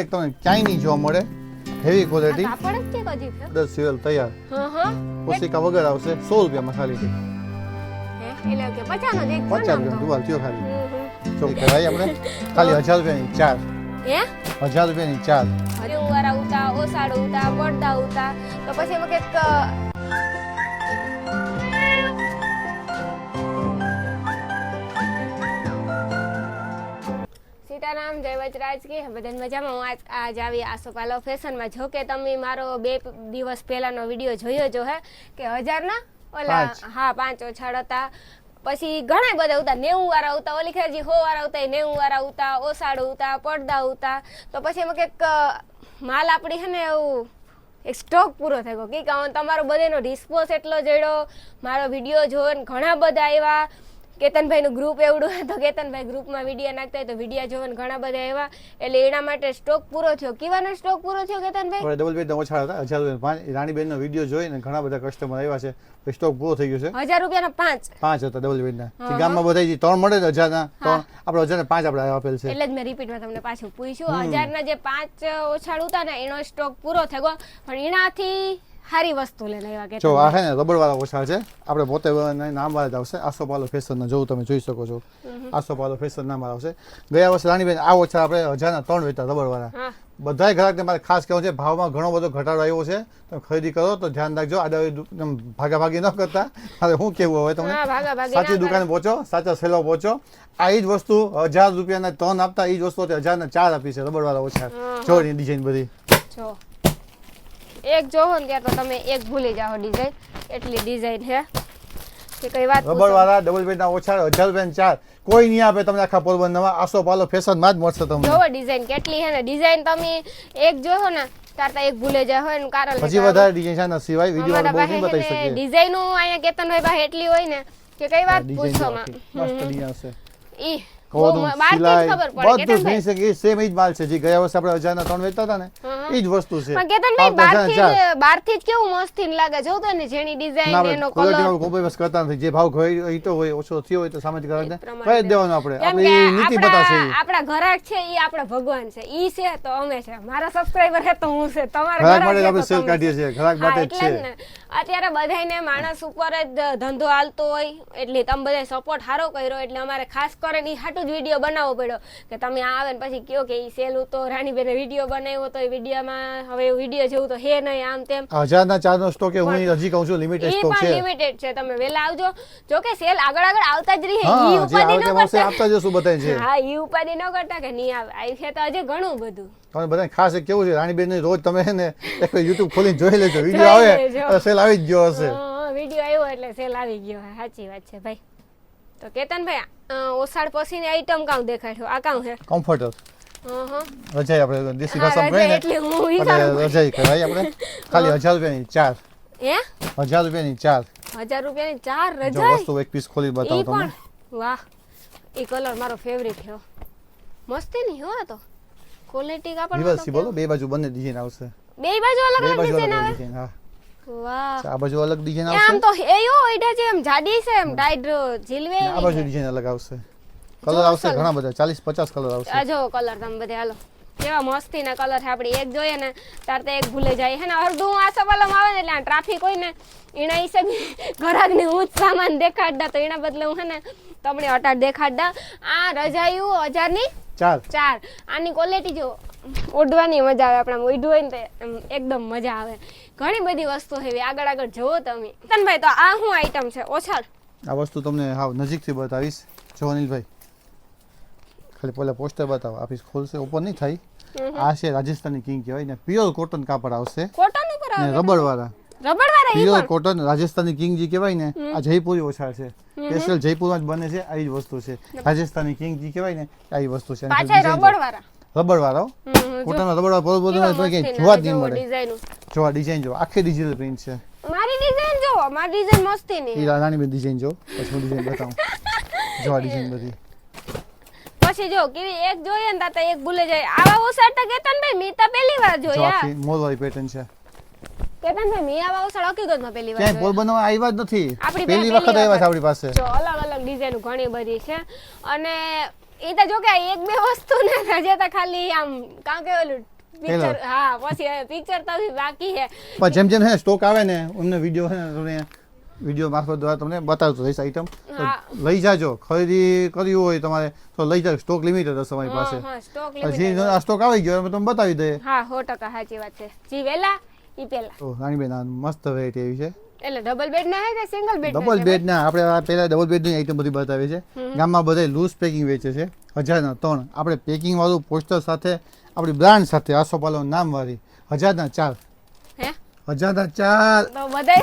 એક તમને ક્યાંય નહીં જોવા મળે. હેવી ક્વોલિટી દસ સિવેલ તૈયાર. ઓસિકા વગર આવશે. સો રૂપિયામાં ખાલી છે. પચાસ રૂપિયા તો. દુવાલ થયો ખાલી. જો કરાય આપણે? ખાલી હજાર રૂપિયાની ચાર. હજાર રૂપિયાની ચાર. અરે ઉવારા ઉતા ઓસાડ ઉતા પડદા ઉતા. તો પછી એમાં કંઈક સીતારામ જય વજરાજ કે. બધાને મજામાં? હું આજ આજ આવી આસોપાલો ફેશનમાં. જો કે તમે મારો બે દિવસ પહેલાનો વીડિયો જોયો જો હે કે હજારના ઓલા હા પાંચ ઓછાડ હતા પછી ઘણા બધા ઉતા. નેવું વાળા ઉતા. ઓલી ખેરજી હો વાળા ઉતા નેવું વાળા ઉતા ઓસાડ ઉતા પડદા ઉતા. તો પછી એમાં કંઈક માલ આપણી હે ને એવું એક સ્ટોક પૂરો થઈ ગયો કે તમારો બધાનો રિસ્પોન્સ એટલો જડ્યો. મારો વીડિયો જોઈને ઘણા બધા આવ્યા. કેતનભાઈનું ગ્રુપ એવડું તો કેતનભાઈ ગ્રુપમાં વિડીયા નાખતા હોય તો વિડીયા જોઈને ઘણા બધા એવા. એટલે એના માટે સ્ટોક પૂરો થયો. કેવાનો સ્ટોક પૂરો થયો કેતનભાઈ? ડબલ બેડ ઓછા હતા. હજાર રૂપિયા. પાંચ રાણીબેનનો વીડિયો જોઈને ઘણા બધા કસ્ટમર આવ્યા છે. સ્ટોક પૂરો થઈ ગયો છે. હજાર રૂપિયાના પાંચ. પાંચ હતા ડબલ બેડ ના. ગામમાં બધા ત્રણ મળે ને હજારના ત્રણ આપણે હજાર પાંચ આપણે આપેલ છે. એટલે જ મેં રિપીટમાં તમને પાછું પૂછ્યું. હજાર ના જે પાંચ ઓછાડ ઉતા ને એનો સ્ટોક પૂરો થયો. પણ એનાથી સારી વસ્તુ લઈને આવ્યા જો આ કે છે ને રબડવાળા ઓછા છે. આપણે પોતે નામ વાળા જ આવશે. આસોપાલો ફેશન જોવું તમે જોઈ શકો છો. આસોપાલો ફેશન નામ આવશે. ગયા વર્ષે રાણીબેન આ ઓછા આપણે હજારના ત્રણ વેચતા રબર વાળા હા. ગ્રાહક ગ્રાહકને મારે ખાસ કહેવું છે ભાવમાં ઘણો બધો ઘટાડો આવ્યો છે. તમે ખરીદી કરો તો ધ્યાન રાખજો આડા ભાગાભાગી ન કરતા. હવે શું કેવું હવે તમને? સાચી દુકાન પહોંચો સાચા સેલો પહોંચો. આ જ વસ્તુ હજાર રૂપિયાના ત્રણ આપતા એ જ વસ્તુ હજાર હજારના ચાર આપી છે રબર વાળા ઓછા જો ડિઝાઇન બધી. જો. એક જોવો ને ત્યાં તો તમે એક ભૂલી જાઓ ડિઝાઇન એટલી ડિઝાઇન છે કે કઈ વાત રબર. વાળા ડબલ બેડના ઓછા હજાર બેન ચાર. કોઈ નહીં આપે તમને આખા પોરબંદરમાં. આસો પાલો ફેશનમાં જ મળશે તમને. જોવો ડિઝાઇન કેટલી છે ને. ડિઝાઇન તમે એક જોવો ને તારતા એક ભૂલે જાય હોય ને કારણ હજી વધારે ડિઝાઇન છે ને સિવાય વીડિયો બહુ નહીં બતાવી શકે ડિઝાઇનો અહીંયા કેતનભાઈ પાસે એટલી હોય ને કે કઈ વાત પૂછો પૂછો મસ્ત ડિઝાઇન છે ઈ સિલાઈ બધું સેમ જ માલ છે જે ગયા વર્ષે આપણે હજારના ત્રણ વેચતા હતા ને હા. જ વસ્તુ છે. પણ કેતનભાઈ આપણે બહારથી હજારના ચાર. જ બહારથી જ કેવું મસ્તીન લાગે જો તો ને જેની ડિઝાઇન એનો કલર વાળું compromise કરતા નથી. જે ભાવ ગયો હોય ઓછો થયો હોય તો સામેથી ગ્રાહકને એ કહી જ આપણે. આપણે નીતિ બતાવશે ઈ. આપણા આપણા ઘરાક છે ઈ આપણા ભગવાન છે. ઈ છે તો અમે છે. મારા સબસ્ક્રાઇબર છે તો હું છે. તમારા ઘરાક માટે આપણે sale કાઢીએ છીએ. ગ્રાહક માટે જ છે. ને. અત્યારે બધાને માણસ ઉપર જ ધંધો હાલતો હોય એટલે તમે બધાય સપોર્ટ સારો કર્યો એટલે અમારે ખાસ કરીને ઈ હાટું જ વીડિયો બનાવવો પડ્યો. કે તમે આવે ને પછી કયો કે એ સેલું તો રાણીબેને વીડિયો બનાવ્યો તો એ વિડીયોમાં હવે વીડિયો જેવું તો હે નહીં આમ તેમ. હજારના હજારના ચારનો સ્ટોક હું હજી કહું છું લિમિટેડ સ્ટોક છે. લિમિટેડ છે. તમે વેલા આવજો. જો કે સેલ આગળ આગળ આવતા જ રહે. ઈ ઉપાધિ ન કરતા. આપતા જશું બધાય છે હા ઈ ઉપાધિ ન કરતા કે નહીં આવે. આવી છે તો હજી ઘણું બધું. તમે બધા ખાસ કેવું છે રાણીબેન ને રોજ તમે ને એક યુટ્યુબ ખોલીને જોઈ લેજો. વીડિયો આવે સેલ આવી જ ગયો હશે. વીડિયો આવ્યો એટલે સેલ આવી ગયો. સાચી વાત છે ભાઈ. તો કેતનભાઈ ઓસાડ પછીની આઈટમ કાં દેખાડ્યો? આ કાં છે કમ્ફર્ટર. રજાઈ આપણે દેશી ભાષામાં કહીએ એટલે રજાઈ કહેવાય આપણે. ખાલી હજાર રૂપિયાની ચાર. હે? હજાર રૂપિયાની ચાર. હજાર રૂપિયાની ચાર રજાઈ? વસ્તુ એક પીસ ખોલી બતાવું તમને. વાહ. એ કલર મારો ફેવરિટ છે મસ્તી નહીં હો આ તો. ક્વોલિટી કાપડ રિવર્સી બોલો બે બાજુ બંને ડિઝાઇન આવશે. બે બાજુ અલગ અલગ ડિઝાઇન આવે? હા. વાહ. આ બાજુ અલગ ડિઝાઇન આવશે આમ તો એયો એડા છે એમ જાડી છે એમ ટાઈડ ઝીલવે આ બાજુ ડિઝાઇન અલગ આવશે. કલર આવશે ઘણા બધા ચાલીસ પચાસ કલર આવશે. આ જો કલર તમે બધે હાલો. કેવા મસ્તી ના કલર છે આપડી એક જોઈએ ને તાર તો એક ભૂલે જાય. હે ને અડધું આ સવાલમ આવે ને એટલે આ ટ્રાફિક હોય ને એના હિસાબે ઘરાક ને હું સામાન દેખાડતા તો એના બદલે હું હે ને તમને અટાડ દેખાડતા. આ રજાયું હજારની ચાર. ચાર. આની ક્વોલિટી જો ઓઢવાની મજા આવે આપણા ઓઢવું હોય ને તો એમ એકદમ મજા આવે. ઘણી બધી વસ્તુ છે આગળ આગળ જુઓ તમે. તનભાઈ તો આ શું આઈટમ છે? ઓછાડ આ વસ્તુ તમને હાવ નજીકથી બતાવીશ. જો અનિલભાઈ ખાલી પહેલા પોસ્ટર બતાવો. આપીશ ખોલશે. ઓપન નહીં થાય. આ છે રાજસ્થાની કિંગ કહેવાય ને પ્યોર કોટન કાપડ આવશે. કોટન ઉપર આવે રબર વાળા રબર વાળા પ્યોર કોટન રાજસ્થાની કિંગ જે કહેવાય ને આ જયપુરી ઓછાળ છે. સ્પેશિયલ જયપુરમાં જ બને છે આ જ વસ્તુ છે. રાજસ્થાની કિંગ જે કહેવાય ને આ વસ્તુ છે. પાછા રબર વાળા રબર વાળો કોટન રબર વાળો બરોબર કે જોવા જ નહીં મળે. ડિઝાઇન જો ડિઝાઇન જો આખી ડિજિટલ પ્રિન્ટ છે. મારી ડિઝાઇન જો મારી ડિઝાઇન મસ્તી ની ઈ રાણી બધી ડિઝાઇન જો પછી હું ડિઝાઇન બતાવું. જોવા ડિઝાઇન બધી. પછી જો કેવી એક જોઈએ ને તાતા એક ભૂલે જાય. આવા ઓસાડ તો કેતનભાઈ મી તો પહેલી વાર જો જોયા. આખી મોલવાળી પેટર્ન છે. કેતનભાઈ મી આવા ઓસાડ હકીકતમાં પહેલી વાર ક્યાંય આવ્યા જ નથી. આપણી પહેલી પહેલી વખત આવ્યા છે આપણી પાસે. જો અલગ અલગ ડિઝાઇન ઘણી બધી છે. અને એ તો જો કે એક બે વસ્તુ ને હજે તો ખાલી આમ કાં કે ઓલું પિક્ચર હા પછી પિક્ચર તો બાકી છે. પણ જેમ જેમ હે સ્ટોક આવે ને અમને વીડિયો હે તમને વીડિયો મારફત દ્વારા તમને બતાવતો રહીશ આઈટમ લઈ જાજો. ખરીદી કરવી હોય તમારે તો લઈ જાજો. સ્ટોક લિમિટેડ હશે અમારી પાસે. હા સ્ટોક પછી આ સ્ટોક આવી ગયો અમે તમને બતાવી દઈએ. હા સો ટકા સાચી વાત છે. જી વેલા ઈ પેલા. તો રાણીબેન મસ્ત વેરાયટી એવી છે. એટલે ડબલ બેડ ના હે કે સિંગલ બેડ ડબલ બેડ ના આપણે પહેલા ડબલ બેડની આઈટમ બધી બતાવી છે. ગામમાં બધા લૂઝ પેકિંગ વેચે છે. હજારના ત્રણ. આપણે પેકિંગ વાળું પોસ્ટર સાથે આપણી બ્રાન્ડ સાથે આસોપાલો નામ વાળી હજારના ચાર. હે હજારના ચાર તો બધાય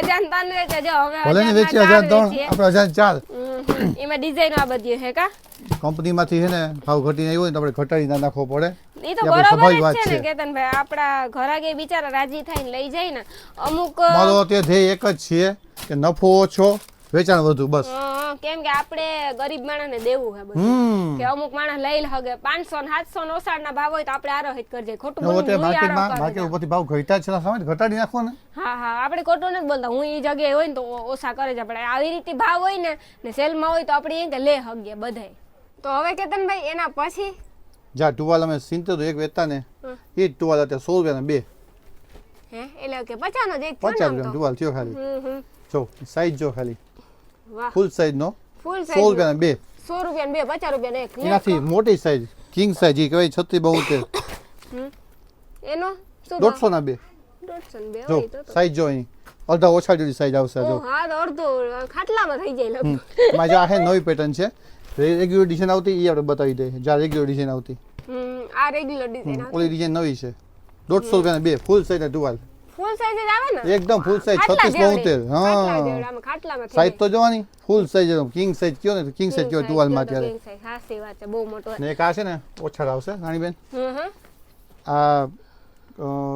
હજાર ત્રણ વેચે જો હવે ભલે ને વેચીએ હજાર ત્રણ આપણે હજાર ચાર. એમાં ડિઝાઇન આ બધી હે કા કંપનીમાંથી છે ને ભાવ ઘટીને આવ્યો ને તો આપણે ઘટાડી ના નાખવો પડે એ તો બરોબર વાત છે ને. કેતનભાઈ આપણા ઘરાગે બિચારા રાજી થઈને લઈ જાય ને અમુક મારો તે ધ્યેય એક જ છે કે નફો ઓછો વેચાણ વધુ બસ. કેમ કે આપણે ગરીબ માણસને દેવું હે બધું. કે અમુક માણસ લઈ હગે પાંચસો ને સાતસો નો ઓસાડના ભાવ હોય તો આપણે આરોહિત કરજે. ખોટું માર્કેટમાં માર્કેટ. ઉપરથી ભાવ ઘટ્યા છે ને ઘટાડી નાખો ને. હા હા આપણે ખોટું નથી બોલતા. હું એ જગ્યાએ હોય ને તો ઓ- ઓછા કરે છે આપણે આવી રીતે ભાવ હોય ને ને સેલમાં હોય તો આપણે એમ કે લે હગે બધાય. તો હવે કેતનભાઈ એના પછી? જા ટુવાલ અમે સિત્તેર એક વેચતા ને એ જ ટુવાલ હતા સો રૂપિયા બે. હે એટલે કે પચાનો જ એક પચાસ ને તો. ટુવાલ થયો ખાલી. જો સાઈઝ જો ખાલી. ફૂલ સાઈઝ નો ફૂલ સો સાઈઝ રૂપિયાના બે. સો રૂપિયા બે પચાસ રૂપિયા એક. એનાથી મોટી સાઈઝ કિંગ સાઈઝ એ કહેવાય છત્રી બોતેર હમ. એનો? શું ના બે. દોઢસો ને બે હોય તો. સાઈઝ જો અહીં. અડધા ઓછા જેવી સાઈઝ આવશે જો. હા તો અડધો ખાટલામાં થઈ જાય લગભગ. મારી આ હે નવી પેટર્ન છે રેગ્યુલર ડિઝાઇન આવતી એ આપણે બતાવી દઈએ. જ્યાં રેગ્યુલર ડિઝાઇન આવતી. આ રેગ્યુલર ડિઝાઇન ઓલી ડિઝાઇન નવી છે. દોઢસો રૂપિયાના બે ફૂલ સાઈઝ ટુવાલ ફૂલ સાઈઝ જ આવે ને? એકદમ ફૂલ સાઈઝ ખાટલા છત્રીસ જેવડી. બોતેર ખાટલા હા ખાટલામાં સાઈઝ તો જોવાની ફૂલ સાઈઝ કિંગ સાઈઝ કયો ને કિંગ સાઈઝ કયો ટુવાલમાં અત્યારે. king size, સાચી વાત છે બહુ મોટો. ને એક આ છે ને ઓછા આવશે રાણીબેન? હમ. આ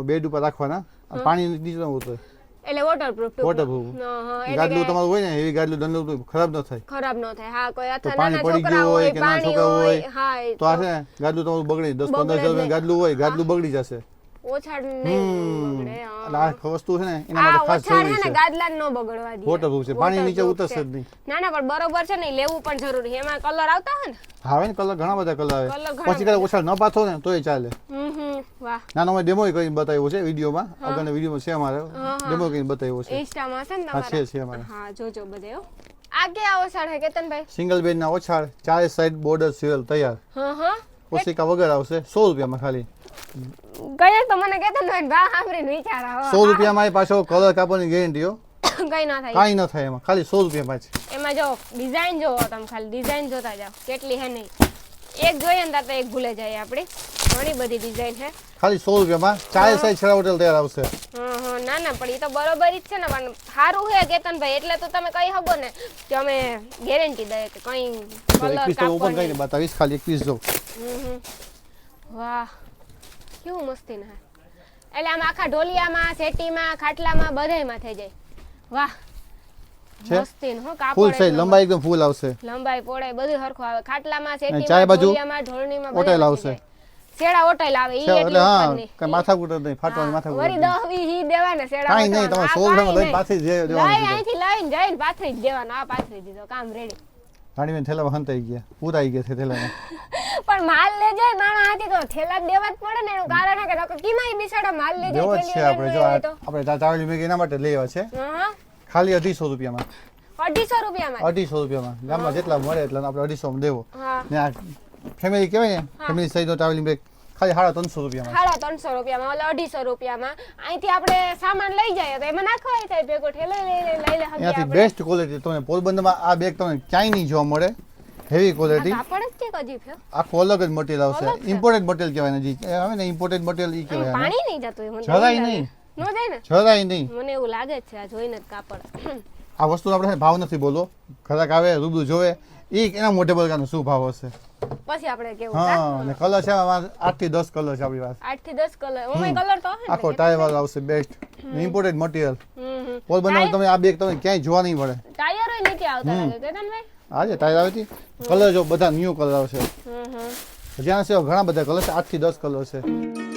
બેડ ઉપર રાખવાના પાણી નીચે ન ઉતરે એટલે વોટરપ્રૂફ ગાદલું કે તમારું હોય ને એવી ગાદલું દંડલું ખરાબ ન થાય. ખરાબ ન થાય. હા કોઈ અથવા નાના છોકરા હોય કે નાના છોકરા હોય હા તો આ છે ને ગાદલું તમારું બગડી. દસ બગડે પંદર હજાર રૂપિયા ગાદલું હોય ગાદલું બગડી જશે. હમ નહીં બગડે. એટલે આ વસ્તુ છે ને એના માટે ખાસ જરૂરી છે ગાદલા ન બગડવા દે Waterproof છે. પાણી નીચે ઉતરશે જ નહીં. ના ના પણ બરોબર છે ને લેવું પણ જરૂરી છે. એમાં કલર આવતા હોય ને? આવે ને કલર ઘણા બધા કલર આવે. પછી કદાચ ઓછા ન પાથો ને તોય ચાલે. વાહ. નાનો મેં ડેમો કરીને બતાવ્યો છે વિડીયોમાં. આગળના વિડીયોમાં છે અમારે. ડેમો કરીને બતાવ્યો છે. ઇન્સ્ટામાં છે ને હા છે છે અમારે. હા જોજો બધે આ કે કેતનભાઈ? સિંગલ બેડના ઓછાડ ચારે સાઈડ બોર્ડર સિવેલ તૈયાર. હા હા. કોશિકા વગર આવશે. સો રૂપિયામાં ખાલી. ગયા તો મને કેતનભાઈ ભાવ સાંભળીને વિચાર આવે. સો રૂપિયામાં એ પાછો કલર કાપવાની ગેરંટી હો. કઈ ના થાય. કઈ ન થાય એમાં. ખાલી સો રૂપિયામાં જ એમાં જો ડિઝાઇન જોવો તમે ખાલી ડિઝાઇન જોતા જાઓ. કેટલી હે નહીં. એક જોઈએ ને તો એક ભૂલે જાય આપણે. ઘણી બધી ડિઝાઇન છે ખાલી સો રૂપિયામાં ચારે સાઈડ છેડા હોટેલ તૈયાર આવશે. હા હા ના ના પણ એ તો બરોબર જ છે ને પણ સારું છે કેતનભાઈ એટલે તો તમે કહી શકો ને કે અમે ગેરંટી દઈએ કે કઈ કલર તો ઓપન કરીને બતાવીશ ખાલી એકવીસ જો. હમ હમ. વાહ કેવું મસ્તી ના એટલે આમ આખા ઢોલિયામાં સેટીમાં ખાટલામાં બધાયમાં થઈ જાય. વાહ. છે? ફૂલ સાઈઝ લંબાઈ એકદમ ફૂલ આવશે. લંબાઈ પહોળાઈ બધું હરખું આવે. ખાટલામાં સેટીમાં ચાય બાજુ ઢોળણીમાં બધાયમાં આવશે. સેડા ઓટેલ આવે ઈ એટલે હા. કઈ માથા કૂટર નહીં ફાટવાની હા, માથા વળી કૂટર દહ વી હી દેવાના શેડા કાંઈ નહીં. તમારે આ ગ્રામ લઈ પાછી જે દેવાનું લઈ અહીંથી લઈને જઈને પાથરી જ દેવાનો આ પાથરી દીધો કામ રેડી રાણીબેન થેલામાં હંતાઈ ગયા પૂરાઈ ગયા છે થેલામાં. પણ માલ લે જાય માણા હાથી તો થેલા જ દેવા જ પડે ને એનું કારણ છે કે કીમાંય બિસાડા માલ લે જાય છે આપણે જો આપણે ચાવલી મેગી એના માટે લેવા છે. હા. ખાલી અઢીસો રૂપિયામાં. અઢીસો રૂપિયામાં? અઢીસો રૂપિયામાં. ગામમાં જેટલા મળે એટલા આપણે અઢીસો દેવો. ને આ ફેમિલી કહેવાય ને? ફેમિલી સાઈઝનો ટ્રાવેલિંગ બેગ ખાલી સાડા ત્રણસો રૂપિયામાં. સાડા ત્રણસો રૂપિયામાં ઓલા અઢીસો રૂપિયામાં. અહીંથી આપણે સામાન લઈ જઈએ તો એમાં નાખવાય થાય ભેગો ઠેલે લઈ લઈ લઈ લે અહીંયાથી બેસ્ટ ક્વોલિટી તમને પોરબંદરમાં આ બેગ તમને ક્યાંય નહીં જોવા મળે. હેવી ક્વોલિટી આખું અલગ જ મટીરિયલ આવશે. ઇમ્પોર્ટેડ મટીરિયલ કહેવાય ને જી. આવે ને ઇમ્પોર્ટેડ મટીરિયલ ઈ કહેવાય. પાણી નહીં જતું જરાય નહીં. લાગે. જાય ને? જરાય નહીં. મને એવું લાગે છે આ જોઈને જ કાપડ. આ વસ્તુ આપણે ભાવ નથી બોલવો. ખરાક આવે રૂબરૂ જોવે. એ એના મોટે બોલવાનો શું ભાવ હશે? પછી આપણે કેવું હા અને કલર છે આઠથી દસ કલર છે આપણી પાસે. આઠથી દસ કલર ઓમે કલર તો આખો વાળો આવશે બેસ્ટ ઇમ્પોર્ટેડ મટીરિયલ પોલ હમ તમે આ બેગ તમે ક્યાંય જોવા નહીં મળે. ટાયરો નથી આવતા લાગે કેતનભાઈ આજે ટાયર આવે છે કલર જો બધા ન્યૂ કલર આવશે. જ્યાં છે ઘણા બધા કલર છે આઠથી દસ કલર છે.